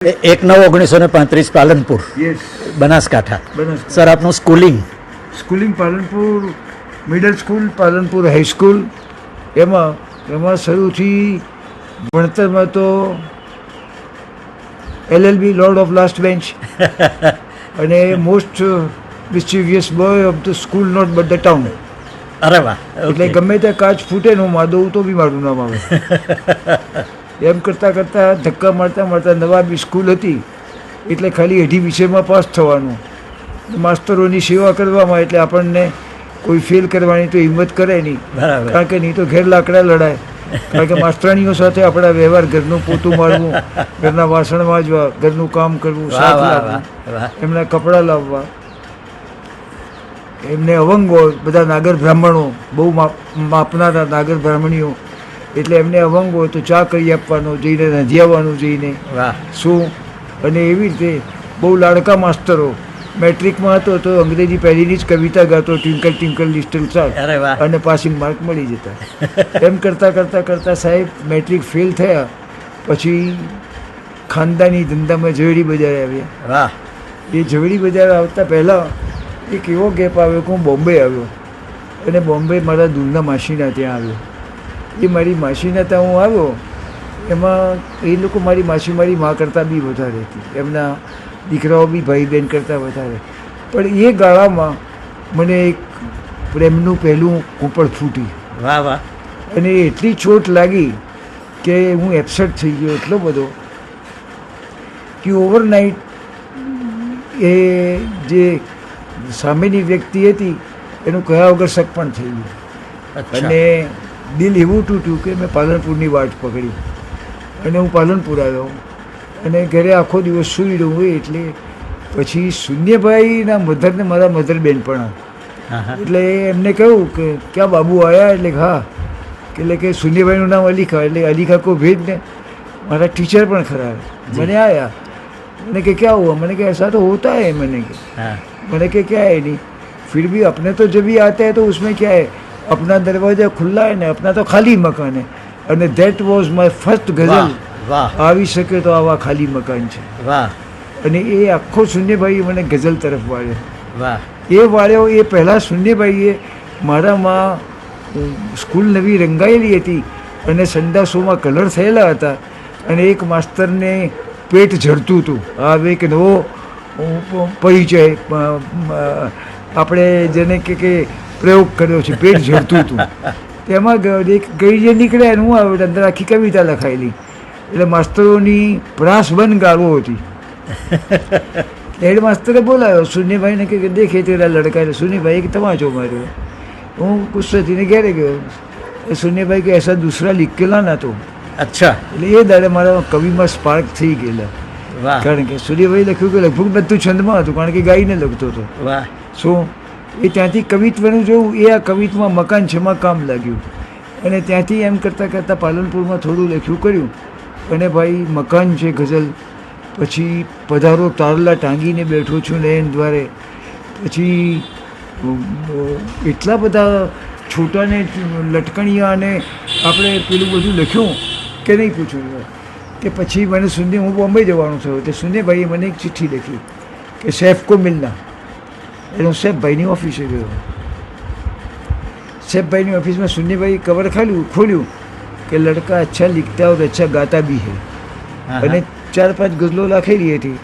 એક નવ ઓગણીસો ને પાંત્રીસ પાલનપુર બનાસકાંઠા. સર આપનું schooling? Schooling Palanpur middle school Palanpur high school એમાં એમાં શરૂથી ભણતરમાં તો LLB lord of last bench. અને most mischievous boy of the school not but the town. અરે વાહ એટલે ગમે ત્યાં કાચ ફૂટે ને માદવું તો બી મારું નામ આવે. એમ કરતાં કરતાં ધક્કા મારતા મારતા નવાબી સ્કૂલ હતી. એટલે ખાલી અઢી વિષયમાં પાસ થવાનું. માસ્તરોની સેવા કરવામાં એટલે આપણને કોઈ ફેલ કરવાની તો હિંમત કરે નહીં. કારણ કે નહીં તો ઘેર લાકડા લડાય. કારણ કે માસ્તરાણીઓ સાથે આપણા વ્યવહાર ઘરનું પોતું મારવું ઘરના વાસણ વાંચવા ઘરનું કામ કરવું સાથ લાવવું એમના કપડાં લાવવા. એમને અવંગો બધા નાગર બ્રાહ્મણો બહુ માપ માપનારા નાગર બ્રાહ્મણીઓ. એટલે એમને અવંગ હોય તો ચા કરી આપવાનો જઈને રંધિયાવાનું આવવાનું જઈને. વાહ. શું? અને એવી રીતે બહુ લાડકા માસ્તરો. મેટ્રિકમાં હતો તો અંગ્રેજી પહેલીની જ કવિતા ગાતો ટ્વિંકલ ટ્વિંકલ લિસ્ટલ સ્ટાર અને પાસિંગ માર્ક મળી જતા. એમ કરતાં કરતાં કરતાં સાહેબ મેટ્રિક ફેલ થયા. પછી ખાનદાની ધંધામાં ઝવેરી બજાર આવ્યા. વાહ. એ ઝવેરી બજાર આવતા પહેલાં એક એવો ગેપ આવ્યો કે હું બોમ્બે આવ્યો. અને બોમ્બે મારા દૂરના માસીના ત્યાં આવ્યો. એ મારી માસીને ત્યાં હું આવ્યો એમાં એ લોકો મારી માસી મારી મા કરતાં બી વધારે હતી. એમના દીકરાઓ બી ભાઈ બહેન કરતાં વધારે. પણ એ ગાળામાં મને એક પ્રેમનું પહેલું કૂંપળ ફૂટી. વાહ વાહ. અને એટલી ચોટ લાગી કે હું એબસેટ થઈ ગયો એટલો બધો કે ઓવરનાઇટ એ જે સામેની વ્યક્તિ હતી એનું કયા વગર શક પણ થઈ ગયું. અને દિલ એવું તૂટ્યું કે મેં પાલનપુરની વાટ પકડી. અને હું પાલનપુર આવ્યો. અને ઘરે આખો દિવસ સૂઈ રહું એટલે પછી શૂન્યભાઈના મધરને મારા મધર બેનપણા એટલે એમને કહ્યું કે ક્યાં બાબુ આવ્યા એટલે હા. એટલે કે શૂન્યભાઈનું નામ અલીખા. એટલે અલીખા કો ભેદ ને મારા ટીચર પણ ખરા મને આવ્યા મને કે ક્યાં હુआ મને કે એસા તો હોતા હે. મને કે. મને કે ક્યાં હે નહીં ફિર भी અપને તો જબી આતે आते તો ઉસમે ક્યાં क्या અપના દરવાજા ખુલ્લા હોય ને અપના તો ખાલી મકાન. હે અને that was my first ghazal આવી શકે તો આવા ખાલી મકાન છે. અને એ આખો શૂન્યભાઈ મને ગઝલ તરફ વાળ્યો. એ વાળ્યો એ પહેલાં શૂન્યભાઈએ મારામાં સ્કૂલ નવી રંગાયેલી હતી અને સંડા શોમાં કલર થયેલા હતા અને એક માસ્તરને પેટ જડતું હતું. આવે એક નવો પરિચય આપણે જેને કે પ્રયોગ કર્યો છે પેટ ઝરતું હતું તેમાં એક ગઈ જે નીકળે એનું હું અંદર આખી કવિતા લખાયેલી. એટલે માસ્તરોની પ્રાસબંધ ગાળો હતી. હેડ માસ્તરે બોલાવ્યો સુનિભાઈને કે દેખે તેરા લડકા એટલે સુનિભાઈ એક તમાચો માર્યો. હું ગુસ્સે થઈને ઘેરે ગયો. એ સુનિભાઈ કે એસા દૂસરા લીખ ના તો. અચ્છા. એટલે એ દાડે મારા કવિમાં સ્પાર્ક થઈ ગયેલા. વાહ. કારણ કે સૂર્યભાઈ લખ્યું કે લગભગ બધું છંદમાં હતું કારણ કે ગાઈને લખતો હતો. વાહ. શું? એ ત્યાંથી કવિત્વનું જોયું, એ આ કવિત્વમાં મકાન છેમાં કામ લાગ્યું. અને ત્યાંથી એમ કરતાં કરતાં પાલનપુરમાં થોડું લખ્યું કર્યું. અને ભાઈ, મકાન છે ગઝલ. પછી પધારો તારલા ટાંગીને બેઠો છું નયન દ્વારે. પછી એટલા બધા છોટાને લટકણિયા અને આપણે પેલું બધું લખ્યું કે નહીં પૂછ્યું? કે પછી મને સુને હું બોમ્બે જવાનું થયું. તે સુનેભાઈએ મને એક ચિઠ્ઠી લખી કે સેફ કો મિલના. એનો શેફભાઈની ઓફિસે ગયો. શેફભાઈની ઓફિસમાં સુન્નીભાઈ કવર ખાલ્યું ખોલ્યું કે લડકા અચ્છા લીખતા હોય અચ્છા ગાતા બી હે. અને ચાર પાંચ ગઝલો લખેલી હતી.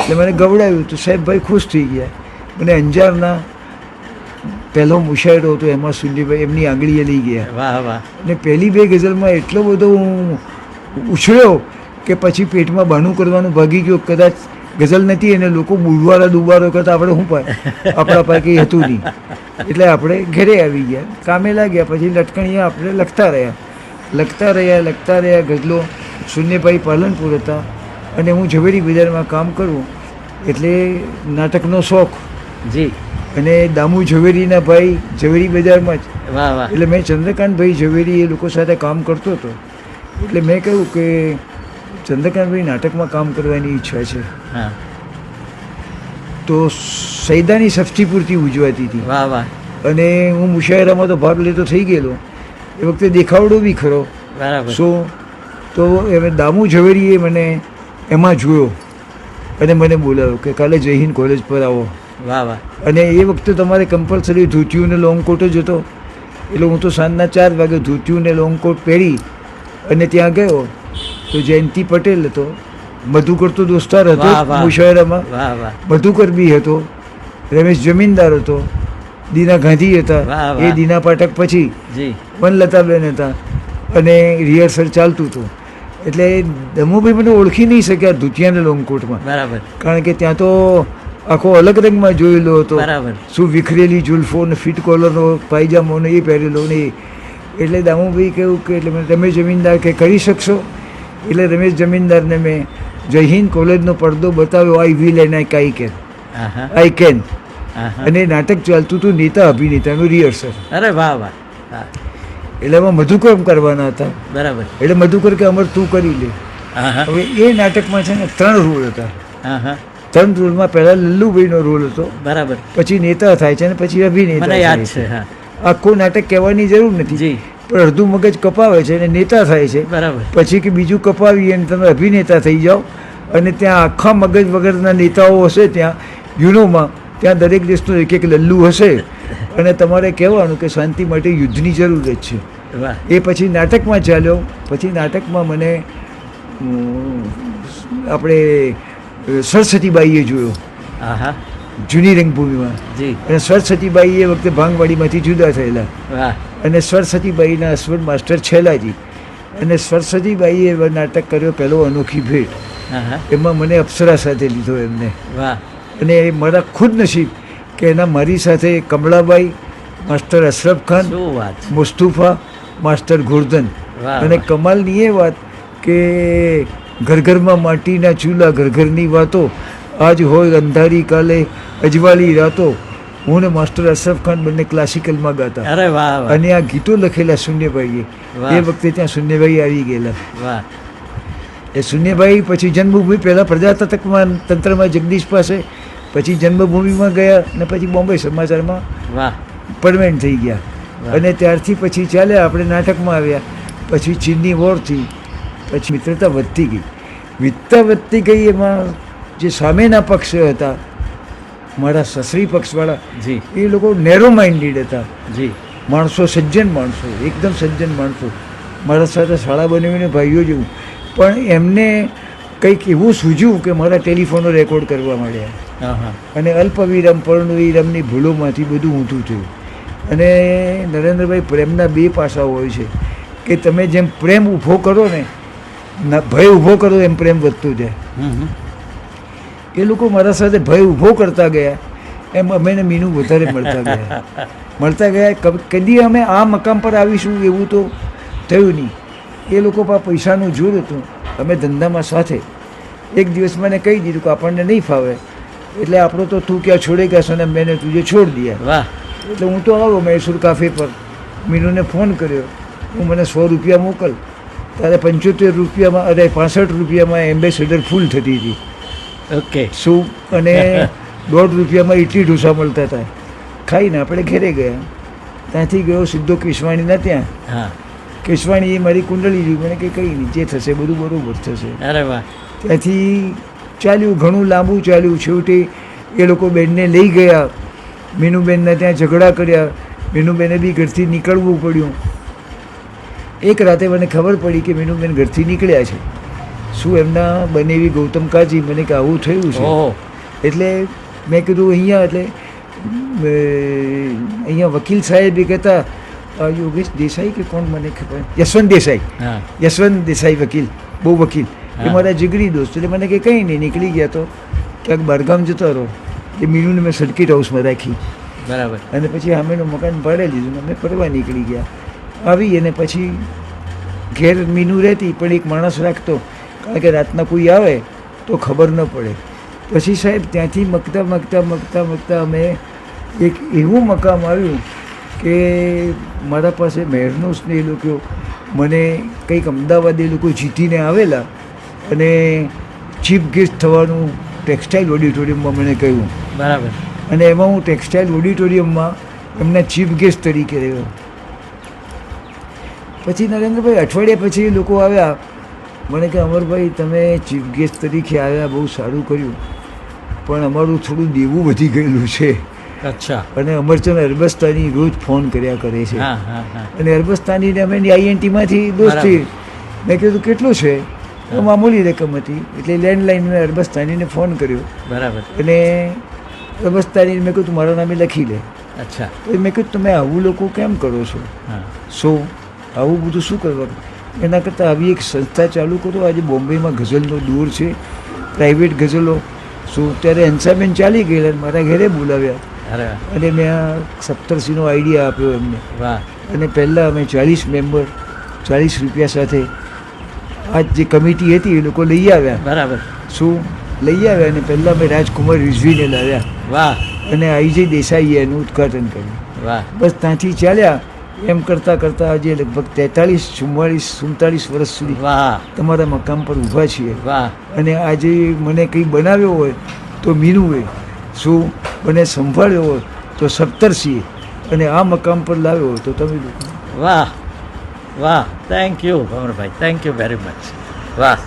એટલે મને ગવડાવ્યું તો સાહેબભાઈ ખુશ થઈ ગયા. મને અંજારના પહેલો મુશાયરો હતો એમાં સુનજીભાઈ એમની આંગળીએ લઈ ગયા. અને પહેલી બે ગઝલમાં એટલો બધો હું ઉછળ્યો કે પછી પેટમાં બાનું કરવાનું ભાગી ગયો કદાચ ગઝલ નથી અને લોકો બુડવારા દુબારો કરતા આપણે શું પાય આપણા પાસે હતું નહીં. એટલે આપણે ઘરે આવી ગયા. કામે લાગ્યા પછી લટકણીયા આપણે લખતા રહ્યા. લખતા રહ્યા લખતા રહ્યા ગઝલો. શૂન્યભાઈ પાલનપુર હતા અને હું ઝવેરી બજારમાં કામ કરું એટલે નાટકનો શોખ. જી. અને દામુ ઝવેરીના ભાઈ ઝવેરી બજારમાં જ. એટલે મેં ચંદ્રકાંતભાઈ ઝવેરી એ લોકો સાથે કામ કરતો હતો. એટલે મેં કહ્યું કે ચંદ્રકાંતભાઈ નાટકમાં કામ કરવાની ઈચ્છા છે. હા. તો સૈદાની ષષ્ઠી પૂર્તિ ઉજવાતી હતી. વાહ વાહ. અને હું મુશાયરામાં તો ભાગ લેતો થઈ ગયેલો. એ વખતે દેખાવડો બી ખરો. બરાબર. સો તો હવે દામુ ઝવેરીએ મને એમાં જોયો અને મને બોલાવ્યો કે કાલે જય હિન્દ કોલેજ પર આવો. વાહ વાહ. અને એ વખતે તમારે કમ્પલસરી ધોતિયું ને લોંગ કોટ જ હતો. એટલે હું તો સાંજના ચાર વાગે ધોતિયું ને લોંગ કોટ પહેરી અને ત્યાં ગયો. તો જયંતિ પટેલ હતો મધુકર તો દોસ્તાર હતો. મુશાયરામાં મધુકર બી હતો રમેશ જમીનદાર હતો દીના ગાંધી હતા એ દીના પાઠક પછી વનલતાબેન હતા અને રિહર્સલ ચાલતું હતું. એટલે દમુભાઈ મને ઓળખી નહીં શક્યા ધુતિયાના લોંગકોટમાં. લોંગ કોટમાં બરાબર. કારણ કે ત્યાં તો આખો અલગ રંગમાં જોયેલો હતો. બરાબર. શું વિખરેલી જુલ્ફો ને ફિટ કોલરનો પાયજામો ને એ પહેરેલો ને એટલે દામુભાઈ કહ્યું કે એટલે મને તમે જમીનદાર કે કરી શકશો? એટલે રમેશ જમીનદારને મેં જય હિન્દ કોલેજનો પડદો બતાવ્યો આઈ વિલ એન્ડ આઈ કાઈ કેન આઈ કેન. અને નાટક ચાલતું હતું નેતા અભિનેતાનું રિહર્સલ અરે વાહ વાહ. હા, એટલે એમાં મધુકર કરવાના હતા. બરાબર. એટલે મધુકર કે અમર તું કરી લે. હવે એ નાટકમાં છે ને ત્રણ રોલ હતા. ત્રણ રોલમાં પહેલાં લલ્લુભાઈનો રોલ હતો. બરાબર. પછી નેતા થાય છે અને પછી અભિનેતા આખું નાટક કહેવાની જરૂર નથી. જી. પણ અડધું મગજ કપાવે છે અને નેતા થાય છે. બરાબર. પછી કે બીજું કપાવી અને તમે અભિનેતા થઈ જાઓ અને ત્યાં આખા મગજ વગરના નેતાઓ હશે ત્યાં યુનોમાં ત્યાં દરેક દેશનું એક એક લલ્લુ હશે. અને તમારે કહેવાનું કે શાંતિ માટે યુદ્ધની જરૂર જ છે. એ પછી નાટકમાં ચાલ્યો. પછી નાટકમાં મને આપણે સરસ્વતીબાઈએ જોયો. આહા. જૂની રંગભૂમિમાં. અને સરસ્વતીબાઈ એ વખતે ભાંગવાડીમાંથી જુદા થયેલા. અને સરસ્વતીબાઈના હસબન્ડ માસ્ટર છેલાજી. અને સરસ્વતીબાઈએ નાટક કર્યો પહેલો અનોખી ભેટ. એમાં મને અપ્સરા સાથે લીધો એમને. અને એ મારા ખુદ નસીબ કે એના મારી સાથે કમળાબાઈ માસ્ટર અશરફ ખાન મુસ્તુફા માસ્ટર ગુર્દન અને કમાલની એ વાત કે ઘર ઘરમાં માટીના ચૂલા ઘર ઘરની વાતો આજ હોય અંધારી કાલે અજવાળી રાતો હું ને માસ્ટર અશરફ ખાન બંને ક્લાસિકલમાં ગાતા. અરે વાહ અને આ ગીતો લખેલા શૂન્યભાઈએ. એ વખતે ત્યાં શૂન્યભાઈ આવી ગયેલા. વાહ. એ શૂન્યભાઈ પછી જન્મભૂમિ પહેલાં પ્રજાતંત્રમાં તંત્રમાં જગદીશ પાસે પછી જન્મભૂમિમાં ગયા અને પછી બોમ્બે સમાચારમાં વાહ. પરમેન્ટ થઈ ગયા. અને ત્યારથી પછી ચાલ્યા આપણે નાટકમાં આવ્યા. પછી ચીનની વોરથી પછી મિત્રતા વધતી ગઈ. મિત્રતા વધતી ગઈ એમાં જે સામેના પક્ષ હતા મારા સસરી પક્ષવાળા. જી. એ લોકો નેરો માઇન્ડેડ હતા. જી. માણસો સજ્જન માણસો એકદમ સજ્જન માણસો. મારા સાથે શાળા બનાવીને ભાઈઓ જેવું. પણ એમને કંઈક એવું સૂજ્યું કે મારા ટેલિફોનો રેકોર્ડ કરવા માંડ્યા. અને અલ્પવિરામ પરણવિરામની ભૂલોમાંથી બધું ઊંધું થયું. અને નરેન્દ્રભાઈ પ્રેમના બે પાસાઓ હોય છે. કે તમે જેમ પ્રેમ ઊભો કરો ને ભય ઊભો કરો એમ પ્રેમ વધતો જાય. એ લોકો મારા સાથે ભય ઊભો કરતા ગયા. એમ અમે ને મીનું વધારે મળતા ગયા. મળતા ગયા કદી અમે આ મકામ પર આવીશું એવું તો થયું નહીં. એ લોકો પા પૈસાનું જોર હતું. અમે ધંધામાં સાથે. એક દિવસ મને કહી દીધું કે આપણને નહીં ફાવે. એટલે આપણો તો તું ક્યાં છોડેગા અને મેને તુજે છોડ દીયા. વાહ. એટલે હું તો આવ્યો મૈસૂર કાફે પર. મીનુને ફોન કર્યો. હું મને સો રૂપિયા મોકલ. તારે પંચોતેર રૂપિયામાં અરે પાસઠ રૂપિયામાં એમ્બેસેડર ફૂલ થતી હતી. ઓકે સૂપ અને દોઢ રૂપિયામાં ઇડલી ઢોસા મળતા હતા. ખાઈને આપણે ઘેરે ગયા. ત્યાંથી ગયો સીધો કેશવાણીના ત્યાં. હા. કેશવાણીએ મારી કુંડળી જોઈ મને કે કંઈ નહીં જે થશે બધું બરોબર થશે. અરે વાહ. ત્યાંથી ચાલ્યું ઘણું લાંબુ ચાલ્યું. છેવટે એ લોકો બેનને લઈ ગયા. મીનુબેનના ત્યાં ઝઘડા કર્યા. મીનુબેને બી ઘરથી નીકળવું પડ્યું. એક રાતે મને ખબર પડી કે મીનુબેન ઘરથી નીકળ્યા છે. શું એમના બનેવી ગૌતમ કાજી મને કે આવું થયું છે. એટલે મેં કીધું અહીંયા એટલે અહીંયા વકીલ સાહેબ એ કહેતા યોગેશ દેસાઈ કે કોણ મને ખબર? યશવંત દેસાઈ. યશવંત દેસાઈ વકીલ બહુ વકીલ. એ મારા જીગરી દોસ્ત એટલે મને કે કંઈ નહીં નીકળી ગયા તો ક્યાંક બહારગામ જતો રહો. એ મીનુને મેં સર્કિટ હાઉસમાં રાખી. બરાબર. અને પછી અમેનું મકાન ભાડે લીધું અમે ફરવા નીકળી ગયા. આવી અને પછી ઘેર મીનુ રહેતી પણ એક માણસ રાખતો. કારણ કે રાતના કોઈ આવે તો ખબર ન પડે. પછી સાહેબ ત્યાંથી મગતા મગતા મગતા મગતા અમે એક એવું મકામ આવ્યું કે મારા પાસે મહેરનો સ્નેહ લોકો મને કંઈક અમદાવાદ એ લોકો જીતીને આવેલા અને ચીફ ગેસ્ટ થવાનું ટેક્સટાઇલ ઓડિટોરિયમમાં મને કહ્યું. બરાબર. અને એમાં હું ટેક્સટાઇલ ઓડિટોરિયમમાં એમના ચીફ ગેસ્ટ તરીકે રહ્યો. પછી નરેન્દ્રભાઈ અઠવાડિયા પછી એ લોકો આવ્યા. મને કે અમરભાઈ તમે ચીફ ગેસ્ટ તરીકે આવ્યા બહુ સારું કર્યું. પણ અમારું થોડું દેવું વધી ગયેલું છે. અચ્છા. અને અમરચંદ અરબસ્તાની રોજ ફોન કર્યા કરે છે. અને અરબસ્તાનીને અમે આઈએનટીમાંથી દોસ્તી. મેં કીધું કેટલું છે? મામૂલી રકમ હતી. એટલે લેન્ડલાઈન મેં અરબસ્તાનીને ફોન કર્યો. બરાબર. અને અરબસ્તાની મેં કીધું મારા નામે લખી લે. અચ્છા. તો મેં કીધું તમે આવું લોકો કેમ કરો છો? સો આવું બધું શું કરવાનું એના કરતાં આવી એક સંસ્થા ચાલુ કરો. આજે બોમ્બેમાં ગઝલનો દૂર છે. પ્રાઇવેટ ગઝલો. શું ત્યારે હંસાબેન ચાલી ગયેલા અને મારા ઘરે બોલાવ્યા. અને મેં આ સપ્તરસીનો આઈડિયા આપ્યો એમને. વાહ. અને પહેલાં અમે ચાલીસ મેમ્બર ચાલીસ રૂપિયા સાથે આ જે કમિટી હતી એ લોકો લઈ આવ્યા. બરાબર. શું? લઈ આવ્યા અને પહેલાં અમે રાજકુમાર રિઝવીને લાવ્યા. વાહ. અને આઈજે દેસાઈએ એનું ઉદ્ઘાટન કર્યું. વાહ. બસ ત્યાંથી ચાલ્યા. એમ કરતાં કરતાં આજે લગભગ તેતાલીસ ચુમ્માળીસ સુડતાલીસ વર્ષ સુધી વાહ. તમારા મકામ પર ઊભા છીએ. વાહ. અને આજે મને કંઈ બનાવ્યો હોય તો મીનુએ શું મને સંભાળ્યો હોય તો સપ્તરસિંહે અને આ મકામ પર લાવ્યો હોય તો તમે વાહ. વાહ. Thank you Amarbhai thank you very much વાહ.